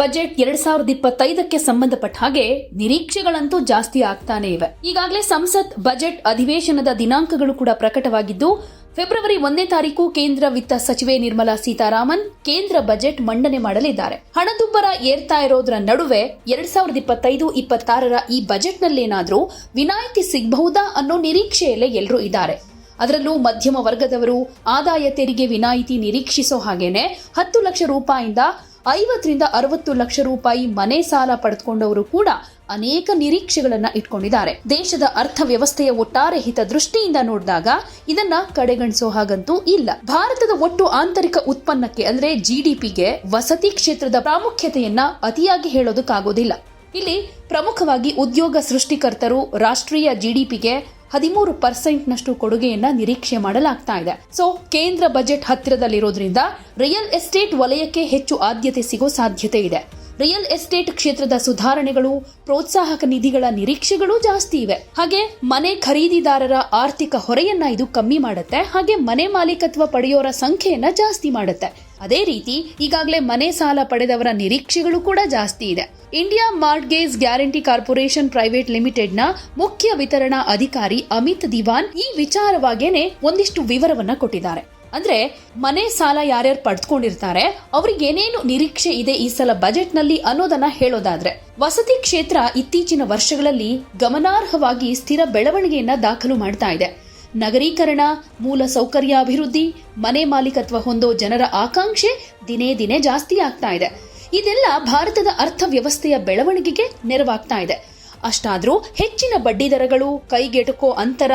Budget ಎರಡ್ ಸಾವಿರದ ಇಪ್ಪತ್ತೈದಕ್ಕೆ ಸಂಬಂಧಪಟ್ಟ ಹಾಗೆ ನಿರೀಕ್ಷೆಗಳಂತೂ ಜಾಸ್ತಿ ಆಗ್ತಾನೆ ಇವೆ. ಈಗಾಗಲೇ ಸಂಸತ್ ಬಜೆಟ್ ಅಧಿವೇಶನದ ದಿನಾಂಕಗಳು ಕೂಡ ಪ್ರಕಟವಾಗಿದ್ದು, ಫೆಬ್ರವರಿ ಒಂದನೇ ತಾರೀಕು ಕೇಂದ್ರ ವಿತ್ತ ಸಚಿವೆ ನಿರ್ಮಲಾ ಸೀತಾರಾಮನ್ ಕೇಂದ್ರ ಬಜೆಟ್ ಮಂಡನೆ ಮಾಡಲಿದ್ದಾರೆ. ಹಣದುಬ್ಬರ ಏರ್ತಾ ಇರೋದ್ರ ನಡುವೆ ಎರಡ್ ಸಾವಿರದ ಇಪ್ಪತ್ತೈದು, ಇಪ್ಪತ್ತಾರರ ಈ ಬಜೆಟ್ನಲ್ಲೇನಾದರೂ ವಿನಾಯಿತಿ ಸಿಗಬಹುದಾ ಅನ್ನೋ ನಿರೀಕ್ಷೆಯಲ್ಲೇ ಎಲ್ಲರೂ ಇದ್ದಾರೆ. ಅದರಲ್ಲೂ ಮಧ್ಯಮ ವರ್ಗದವರು ಆದಾಯ ತೆರಿಗೆ ವಿನಾಯಿತಿ ನಿರೀಕ್ಷಿಸೋ ಹಾಗೇನೆ ಹತ್ತು ಲಕ್ಷ ರೂಪಾಯಿಂದ ಐವತ್ತರಿಂದ ಅರವತ್ತು ಲಕ್ಷ ರೂಪಾಯಿ ಮನೆ ಸಾಲ ಪಡೆದುಕೊಂಡವರು ಕೂಡ ಅನೇಕ ನಿರೀಕ್ಷೆಗಳನ್ನ ಇಟ್ಕೊಂಡಿದ್ದಾರೆ. ದೇಶದ ಅರ್ಥವ್ಯವಸ್ಥೆಯ ಒಟ್ಟಾರೆ ಹಿತದೃಷ್ಟಿಯಿಂದ ನೋಡಿದಾಗ ಇದನ್ನ ಕಡೆಗಣಿಸೋ ಹಾಗಂತೂ ಇಲ್ಲ. ಭಾರತದ ಒಟ್ಟು ಆಂತರಿಕ ಉತ್ಪನ್ನಕ್ಕೆ ಅಂದ್ರೆ ಜಿಡಿಪಿಗೆ ವಸತಿ ಕ್ಷೇತ್ರದ ಪ್ರಾಮುಖ್ಯತೆಯನ್ನ ಅತಿಯಾಗಿ ಹೇಳೋದಕ್ಕಾಗೋದಿಲ್ಲ. ಇಲ್ಲಿ ಪ್ರಮುಖವಾಗಿ ಉದ್ಯೋಗ ಸೃಷ್ಟಿಕರ್ತರು ರಾಷ್ಟ್ರೀಯ ಜಿಡಿಪಿಗೆ ಹದಿಮೂರು ಪರ್ಸೆಂಟ್ನಷ್ಟು ಕೊಡುಗೆಯನ್ನ ನಿರೀಕ್ಷೆ ಮಾಡಲಾಗ್ತಾ ಇದೆ. ಸೊ, ಕೇಂದ್ರ ಬಜೆಟ್ ಹತ್ತಿರದಲ್ಲಿರೋದ್ರಿಂದ ರಿಯಲ್ ಎಸ್ಟೇಟ್ ವಲಯಕ್ಕೆ ಹೆಚ್ಚು ಆದ್ಯತೆ ಸಿಗೋ ಸಾಧ್ಯತೆ ಇದೆ. ರಿಯಲ್ ಎಸ್ಟೇಟ್ ಕ್ಷೇತ್ರದ ಸುಧಾರಣೆಗಳು, ಪ್ರೋತ್ಸಾಹಕ ನಿಧಿಗಳ ನಿರೀಕ್ಷೆಗಳು ಜಾಸ್ತಿ ಇವೆ. ಹಾಗೆ ಮನೆ ಖರೀದಿದಾರರ ಆರ್ಥಿಕ ಹೊರೆಯನ್ನ ಇದು ಕಮ್ಮಿ ಮಾಡುತ್ತೆ, ಹಾಗೆ ಮನೆ ಮಾಲೀಕತ್ವ ಪಡೆಯೋರ ಸಂಖ್ಯೆಯನ್ನ ಜಾಸ್ತಿ ಮಾಡುತ್ತೆ. ಅದೇ ರೀತಿ ಈಗಾಗಲೇ ಮನೆ ಸಾಲ ಪಡೆದವರ ನಿರೀಕ್ಷೆಗಳು ಕೂಡ ಜಾಸ್ತಿ ಇದೆ. India mortgage guarantee corporation private ಲಿಮಿಟೆಡ್ನ ಮುಖ್ಯ ವಿತರಣಾ ಅಧಿಕಾರಿ ಅಮಿತ್ ದಿವಾನ್ ಈ ವಿಚಾರವಾಗೇನೆ ಒಂದಿಷ್ಟು ವಿವರವನ್ನ ಕೊಟ್ಟಿದ್ದಾರೆ. ಅಂದ್ರೆ ಮನೆ ಸಾಲ ಯಾರ್ಯಾರು ಪಡೆದುಕೊಂಡಿರ್ತಾರೆ ಅವ್ರಿಗೆ ಏನೇನು ನಿರೀಕ್ಷೆ ಇದೆ ಈ ಸಲ ಬಜೆಟ್ನಲ್ಲಿ ಅನ್ನೋದನ್ನ ಹೇಳೋದಾದ್ರೆ, ವಸತಿ ಕ್ಷೇತ್ರ ಇತ್ತೀಚಿನ ವರ್ಷಗಳಲ್ಲಿ ಗಮನಾರ್ಹವಾಗಿ ಸ್ಥಿರ ಬೆಳವಣಿಗೆಯನ್ನ ದಾಖಲು ಮಾಡ್ತಾ ಇದೆ. ನಗರೀಕರಣ, ಮೂಲ ಸೌಕರ್ಯ ಅಭಿವೃದ್ಧಿ ಮನೆ ಮಾಲೀಕತ್ವ ಹೊಂದೋ ಜನರ ಆಕಾಂಕ್ಷೆ ದಿನೇ ದಿನೇ ಜಾಸ್ತಿ ಆಗ್ತಾ ಇದೆ. ಇದೆಲ್ಲ ಭಾರತದ ಅರ್ಥವ್ಯವಸ್ಥೆಯ ಬೆಳವಣಿಗೆಗೆ ನೆರವಾಗ್ತಾ ಇದೆ. ಅಷ್ಟಾದರೂ ಹೆಚ್ಚಿನ ಬಡ್ಡಿದರಗಳು ಕೈಗೆಟುಕೋ ಅಂತರ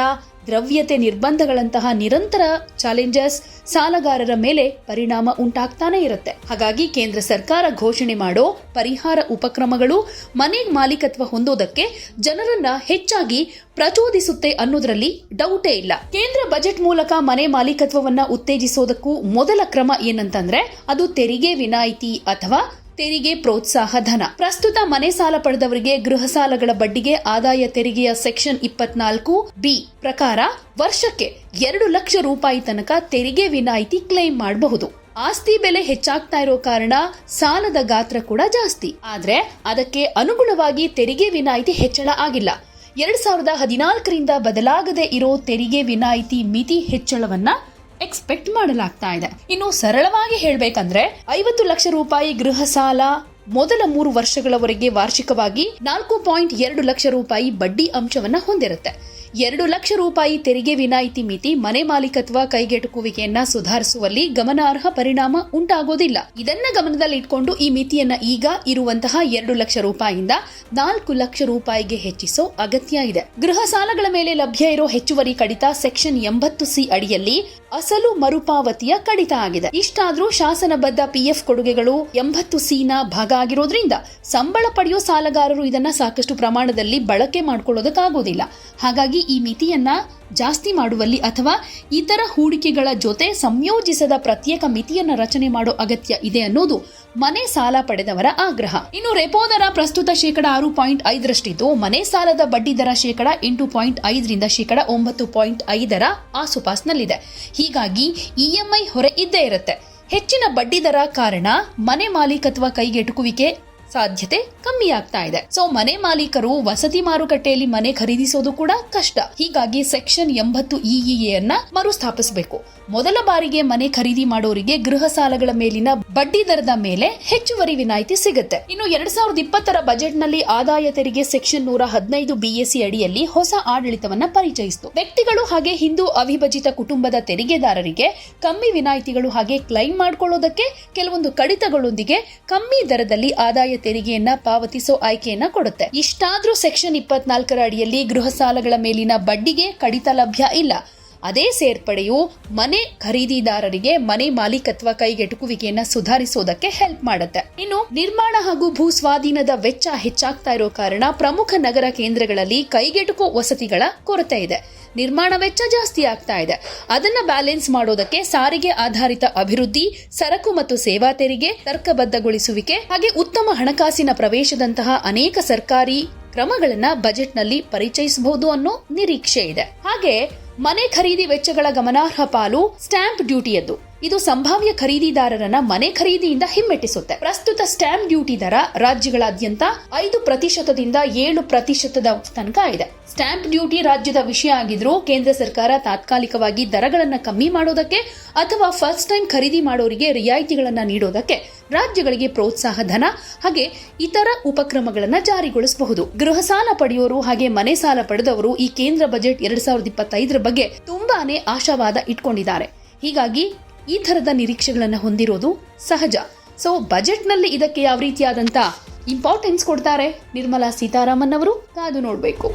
ದ್ರವ್ಯತೆ ನಿರ್ಬಂಧಗಳಂತಹ ನಿರಂತರ ಚಾಲೆಂಜಸ್ ಸಾಲಗಾರರ ಮೇಲೆ ಪರಿಣಾಮ ಉಂಟಾಗ್ತಾನೆ ಇರುತ್ತೆ. ಹಾಗಾಗಿ ಕೇಂದ್ರ ಸರ್ಕಾರ ಘೋಷಣೆ ಮಾಡೋ ಪರಿಹಾರ ಉಪಕ್ರಮಗಳು ಮನೆ ಮಾಲೀಕತ್ವ ಹೊಂದೋದಕ್ಕೆ ಜನರನ್ನ ಹೆಚ್ಚಾಗಿ ಪ್ರಚೋದಿಸುತ್ತೆ ಅನ್ನೋದ್ರಲ್ಲಿ ಡೌಟೇ ಇಲ್ಲ. ಕೇಂದ್ರ ಬಜೆಟ್ ಮೂಲಕ ಮನೆ ಮಾಲೀಕತ್ವವನ್ನ ಉತ್ತೇಜಿಸೋದಕ್ಕೂ ಮೊದಲ ಕ್ರಮ ಏನಂತಂದ್ರೆ ಅದು ತೆರಿಗೆ ವಿನಾಯಿತಿ ಅಥವಾ ತೆರಿಗೆ ಪ್ರೋತ್ಸಾಹ ಧನ. ಪ್ರಸ್ತುತ ಮನೆ ಸಾಲ ಪಡೆದವರಿಗೆ ಗೃಹ ಸಾಲಗಳ ಬಡ್ಡಿಗೆ ಆದಾಯ ತೆರಿಗೆಯ ಸೆಕ್ಷನ್ ಇಪ್ಪತ್ನಾಲ್ಕು ಬಿ ಪ್ರಕಾರ ವರ್ಷಕ್ಕೆ ಎರಡು ಲಕ್ಷ ರೂಪಾಯಿ ತನಕ ತೆರಿಗೆ ವಿನಾಯಿತಿ ಕ್ಲೈಮ್ ಮಾಡಬಹುದು. ಆಸ್ತಿ ಬೆಲೆ ಹೆಚ್ಚಾಗ್ತಾ ಇರೋ ಕಾರಣ ಸಾಲದ ಗಾತ್ರ ಕೂಡ ಜಾಸ್ತಿ. ಆದ್ರೆ ಅದಕ್ಕೆ ಅನುಗುಣವಾಗಿ ತೆರಿಗೆ ವಿನಾಯಿತಿ ಹೆಚ್ಚಳ ಆಗಿಲ್ಲ. ಎರಡ್ ಸಾವಿರದ ಹದಿನಾಲ್ಕರಿಂದ ಬದಲಾಗದೆ ಇರೋ ತೆರಿಗೆ ವಿನಾಯಿತಿ ಮಿತಿ ಹೆಚ್ಚಳವನ್ನ ಎಕ್ಸ್ಪೆಕ್ಟ್ ಮಾಡಲಾಗ್ತಾ ಇದೆ. ಇನ್ನು ಸರಳವಾಗಿ ಹೇಳಬೇಕಂದ್ರೆ, ಐವತ್ತು ಲಕ್ಷ ರೂಪಾಯಿ ಗೃಹ ಸಾಲ ಮೊದಲ ಮೂರು ವರ್ಷಗಳವರೆಗೆ ವಾರ್ಷಿಕವಾಗಿ ನಾಲ್ಕು ಪಾಯಿಂಟ್ ಎರಡು ಲಕ್ಷ ರೂಪಾಯಿ ಬಡ್ಡಿ ಅಂಶವನ್ನ ಹೊಂದಿರುತ್ತೆ. ಎರಡು ಲಕ್ಷ ರೂಪಾಯಿ ತೆರಿಗೆ ವಿನಾಯಿತಿ ಮಿತಿ ಮನೆ ಮಾಲೀಕತ್ವ ಕೈಗೆಟುಕುವಿಕೆಯನ್ನ ಸುಧಾರಿಸುವಲ್ಲಿ ಗಮನಾರ್ಹ ಪರಿಣಾಮ ಉಂಟಾಗೋದಿಲ್ಲ. ಇದನ್ನ ಗಮನದಲ್ಲಿ ಇಟ್ಕೊಂಡು ಈ ಮಿತಿಯನ್ನ ಈಗ ಇರುವಂತಹ ಎರಡು ಲಕ್ಷ ರೂಪಾಯಿಯಿಂದ ನಾಲ್ಕು ಲಕ್ಷ ರೂಪಾಯಿಗೆ ಹೆಚ್ಚಿಸೋ ಅಗತ್ಯ ಇದೆ. ಗೃಹ ಸಾಲಗಳ ಮೇಲೆ ಲಭ್ಯ ಇರೋ ಹೆಚ್ಚುವರಿ ಕಡಿತ ಸೆಕ್ಷನ್ ಎಂಬತ್ತು ಸಿ ಅಡಿಯಲ್ಲಿ ಅಸಲು ಮರುಪಾವತಿಯ ಕಡಿತ ಆಗಿದೆ. ಇಷ್ಟಾದ್ರೂ ಶಾಸನಬದ್ಧ ಪಿಎಫ್ ಕೊಡುಗೆಗಳು ಎಂಬತ್ತು ಸಿನ ಭಾಗ ಆಗಿರೋದ್ರಿಂದ ಸಂಬಳ ಪಡೆಯೋ ಸಾಲಗಾರರು ಇದನ್ನ ಸಾಕಷ್ಟು ಪ್ರಮಾಣದಲ್ಲಿ ಬಳಕೆ ಮಾಡ್ಕೊಳ್ಳೋದಕ್ಕಾಗೋದಿಲ್ಲ. ಹಾಗಾಗಿ ಈ ಮಿತಿಯನ್ನ ಜಾಸ್ತಿ ಮಾಡುವಲ್ಲಿ ಅಥವಾ ಇತರ ಹೂಡಿಕೆಗಳ ಜೊತೆ ಸಂಯೋಜಿಸದ ಪ್ರತ್ಯೇಕ ಮಿತಿಯನ್ನ ರಚನೆ ಮಾಡೋ ಅಗತ್ಯ ಇದೆ ಅನ್ನೋದು ಮನೆ ಸಾಲ ಪಡೆದವರ ಆಗ್ರಹ. ಇನ್ನು ರೆಪೋ ದರ ಪ್ರಸ್ತುತ ಶೇಕಡ ಆರು ಪಾಯಿಂಟ್ ಐದರಷ್ಟಿದ್ದು ಮನೆ ಸಾಲದ ಬಡ್ಡಿ ದರ ಶೇಕಡ ಎಂಟು ಪಾಯಿಂಟ್ ಐದರಿಂದ ಶೇಕಡ ಒಂಬತ್ತು ಪಾಯಿಂಟ್ ಐದರ ಆಸುಪಾಸ್ನಲ್ಲಿದೆ. ಹೀಗಾಗಿ ಇಎಂಐ ಹೊರೆ ಇದ್ದೇ ಇರುತ್ತೆ. ಹೆಚ್ಚಿನ ಬಡ್ಡಿ ದರ ಕಾರಣ ಮನೆ ಮಾಲೀಕತ್ವ ಕೈಗೆಟುಕುವಿಕೆ ಸಾಧ್ಯತೆ ಕಮ್ಮಿ ಆಗ್ತಾ ಇದೆ. ಸೊ ಮನೆ ಮಾಲೀಕರು ವಸತಿ ಮಾರುಕಟ್ಟೆಯಲ್ಲಿ ಮನೆ ಖರೀದಿಸೋದು ಕೂಡ ಕಷ್ಟ. ಹೀಗಾಗಿ ಸೆಕ್ಷನ್ ಎಂಬತ್ತು ಇಇಎಯನ್ನ ಮರುಸ್ಥಾಪಿಸಬೇಕು. ಮೊದಲ ಬಾರಿಗೆ ಮನೆ ಖರೀದಿ ಮಾಡೋರಿಗೆ ಗೃಹ ಸಾಲಗಳ ಮೇಲಿನ ಬಡ್ಡಿ ದರದ ಮೇಲೆ ಹೆಚ್ಚುವರಿ ವಿನಾಯಿತಿ ಸಿಗುತ್ತೆ. ಇನ್ನು ಎರಡ್ ಸಾವಿರದ ಇಪ್ಪತ್ತರ ಬಜೆಟ್ನಲ್ಲಿ ಆದಾಯ ತೆರಿಗೆ ಸೆಕ್ಷನ್ ನೂರ ಹದಿನೈದು ಬಿಎಸ್ಸಿ ಅಡಿಯಲ್ಲಿ ಹೊಸ ಆಡಳಿತವನ್ನ ಪರಿಚಯಿಸಿತು. ವ್ಯಕ್ತಿಗಳು ಹಾಗೆ ಹಿಂದೂ ಅವಿಭಜಿತ ಕುಟುಂಬದ ತೆರಿಗೆದಾರರಿಗೆ ಕಮ್ಮಿ ವಿನಾಯಿತಿಗಳು ಹಾಗೆ ಕ್ಲೈಮ್ ಮಾಡಿಕೊಳ್ಳೋದಕ್ಕೆ ಕೆಲವೊಂದು ಕಡಿತಗಳೊಂದಿಗೆ ಕಮ್ಮಿ ದರದಲ್ಲಿ ಆದಾಯ ತೆರಿಗೆಯನ್ನ ಪಾವತಿಸೋ ಆಯ್ಕೆಯನ್ನ ಕೊಡುತ್ತೆ. ಇಷ್ಟಾದ್ರೂ ಸೆಕ್ಷನ್ ಇಪ್ಪತ್ನಾಲ್ಕರ ಅಡಿಯಲ್ಲಿ ಗೃಹ ಸಾಲಗಳ ಮೇಲಿನ ಬಡ್ಡಿಗೆ ಕಡಿತ ಲಭ್ಯ ಇಲ್ಲ. ಅದೇ ಸೇರ್ಪಡೆಯು ಮನೆ ಖರೀದಿದಾರರಿಗೆ ಮನೆ ಮಾಲೀಕತ್ವ ಕೈಗೆಟುಕುವಿಕೆಯನ್ನು ಸುಧಾರಿಸೋದಕ್ಕೆ ಹೆಲ್ಪ್ ಮಾಡುತ್ತೆ. ಇನ್ನು ನಿರ್ಮಾಣ ಹಾಗೂ ಭೂ ಸ್ವಾಧೀನದ ವೆಚ್ಚ ಹೆಚ್ಚಾಗ್ತಾ ಇರೋ ಕಾರಣ ಪ್ರಮುಖ ನಗರ ಕೇಂದ್ರಗಳಲ್ಲಿ ಕೈಗೆಟುಕೋ ವಸತಿಗಳ ಕೊರತೆ ಇದೆ. ನಿರ್ಮಾಣ ವೆಚ್ಚ ಜಾಸ್ತಿ ಆಗ್ತಾ ಇದೆ. ಅದನ್ನ ಬ್ಯಾಲೆನ್ಸ್ ಮಾಡೋದಕ್ಕೆ ಸಾರಿಗೆ ಆಧಾರಿತ ಅಭಿವೃದ್ಧಿ, ಸರಕು ಮತ್ತು ಸೇವಾ ತೆರಿಗೆ ತರ್ಕಬದ್ಧಗೊಳಿಸುವಿಕೆ ಹಾಗೆ ಉತ್ತಮ ಹಣಕಾಸಿನ ಪ್ರವೇಶದಂತಹ ಅನೇಕ ಸರ್ಕಾರಿ ಕ್ರಮಗಳನ್ನ ಬಜೆಟ್ನಲ್ಲಿ ಪರಿಚಯಿಸಬಹುದು ಅನ್ನೋ ನಿರೀಕ್ಷೆ ಇದೆ. ಹಾಗೆ ಮನೆ ಖರೀದಿ ವೆಚ್ಚಗಳ ಗಮನಾರ್ಹ ಪಾಲು ಸ್ಟಾಂಪ್ ಡ್ಯೂಟಿಯದ್ದು. ಇದು ಸಂಭಾವ್ಯ ಖರೀದಿದಾರರನ್ನ ಮನೆ ಖರೀದಿಯಿಂದ ಹಿಮ್ಮೆಟ್ಟಿಸುತ್ತೆ. ಪ್ರಸ್ತುತ ಸ್ಟಾಂಪ್ ಡ್ಯೂಟಿ ದರ ರಾಜ್ಯಗಳಾದ್ಯಂತ ಐದು ಪ್ರತಿಶತದಿಂದ ಏಳು ಪ್ರತಿಶತದ ತನಕ ಇದೆ. ಸ್ಟಾಂಪ್ ಡ್ಯೂಟಿ ರಾಜ್ಯದ ವಿಷಯ ಆಗಿದ್ರೂ ಕೇಂದ್ರ ಸರ್ಕಾರ ತಾತ್ಕಾಲಿಕವಾಗಿ ದರಗಳನ್ನ ಕಮ್ಮಿ ಮಾಡೋದಕ್ಕೆ ಅಥವಾ ಫಸ್ಟ್ ಟೈಮ್ ಖರೀದಿ ಮಾಡೋರಿಗೆ ರಿಯಾಯಿತಿಗಳನ್ನ ನೀಡೋದಕ್ಕೆ ರಾಜ್ಯಗಳಿಗೆ ಪ್ರೋತ್ಸಾಹ ಧನ ಹಾಗೆ ಇತರ ಉಪಕ್ರಮಗಳನ್ನು ಜಾರಿಗೊಳಿಸಬಹುದು. ಗೃಹ ಸಾಲ ಪಡೆಯೋರು ಹಾಗೆ ಮನೆ ಸಾಲ ಪಡೆದವರು ಈ ಕೇಂದ್ರ ಬಜೆಟ್ ಎರಡ್ ಸಾವಿರದ ಇಪ್ಪತ್ತೈದರ ಬಗ್ಗೆ ತುಂಬಾನೇ ಆಶಾವಾದ ಇಟ್ಕೊಂಡಿದ್ದಾರೆ. ಹೀಗಾಗಿ ಈ ತರದ ನಿರೀಕ್ಷೆಗಳನ್ನು ಹೊಂದಿರೋದು ಸಹಜ. ಸೊ ಬಜೆಟ್ನಲ್ಲಿ ಇದಕ್ಕೆ ಯಾವ ರೀತಿಯಾದಂತ ಇಂಪಾರ್ಟೆನ್ಸ್ ಕೊಡ್ತಾರೆ ನಿರ್ಮಲಾ ಸೀತಾರಾಮನ್ ಅವರು? ಕಾದು ನೋಡಬೇಕು.